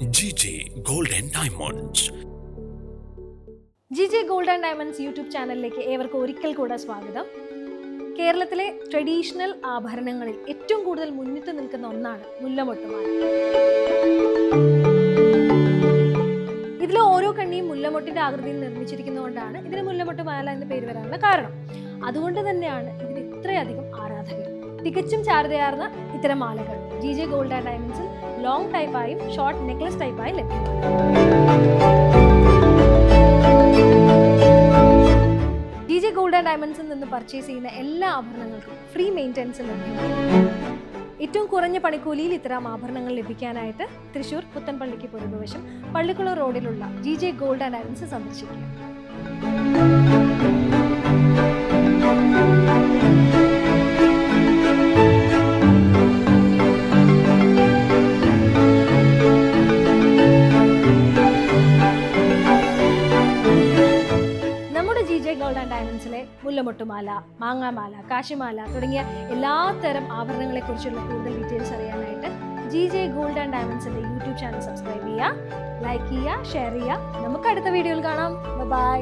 G G gold and diamonds G J gold and diamonds YouTube ചാനലിലേക്ക് ഏവർക്കും ഒരിക്കൽ കൂടെ സ്വാഗതം. കേരളത്തിലെ ട്രഡീഷണൽ ആഭരണങ്ങളിൽ ഏറ്റവും കൂടുതൽ മുന്നിട്ട് നിൽക്കുന്ന ഒന്നാണ് മുല്ലമൊട്ടുമാല. ഇതിലെ ഓരോ കണ്ണിയും മുല്ലമൊട്ടിന്റെ ആകൃതിയിൽ നിർമ്മിച്ചിരിക്കുന്നതുകൊണ്ടാണ് ഇതിന് മുല്ലമൊട്ടുമാല എന്ന പേര് വരാനുള്ള കാരണം. അതുകൊണ്ട് തന്നെയാണ് ഇതിന് ഇത്രയധികം ആരാധകർ തികച്ചും ചാരുതയാർന്ന ഇത്തരം മാലകൾ. ജി ജെ ഗോൾഡ് ആൻഡ് ഡയമണ്ട്സിൽ ലോങ് ടൈപ്പായും ഷോർട്ട് നെക്ലസ് ടൈപ്പായും ലഭ്യമാണ്. ജി ജെ ഗോൾഡ് ആൻഡ് ഡയമണ്ട്സിൽ നിന്ന് പർച്ചേസ് ചെയ്യുന്ന എല്ലാ ആഭരണങ്ങൾക്കും ഫ്രീ മെയിന്റനൻസ് ലഭ്യമാണ്. ഏറ്റവും കുറഞ്ഞ പണിക്കൂലിയിൽ ഇത്തരം ആഭരണങ്ങൾ ലഭിക്കാനായിട്ട് തൃശൂർ പുത്തൻപള്ളിക്ക് പുറകുവശം പള്ളിക്കുളം റോഡിലുള്ള G J gold and diamonds സന്ദർശിക്കുക. ഗോൾഡ് ആൻഡ് ഡയമണ്ട്സിലെ മുല്ലമൊട്ടുമാല മാങ്ങാമാല കാശിമാല തുടങ്ങിയ എല്ലാ തരം ആഭരണങ്ങളെ കുറിച്ചുള്ള കൂടുതൽ ഡീറ്റെയിൽസ് അറിയാനായിട്ട് ജി ജെ ഗോൾഡ് ആൻഡ് ഡയമണ്ട്സിന്റെ യൂട്യൂബ് ചാനൽ സബ്സ്ക്രൈബ് ചെയ്യുക ലൈക്ക് ചെയ്യുക ഷെയർ ചെയ്യുക. നമുക്ക് അടുത്ത വീഡിയോയിൽ കാണാം. ബൈ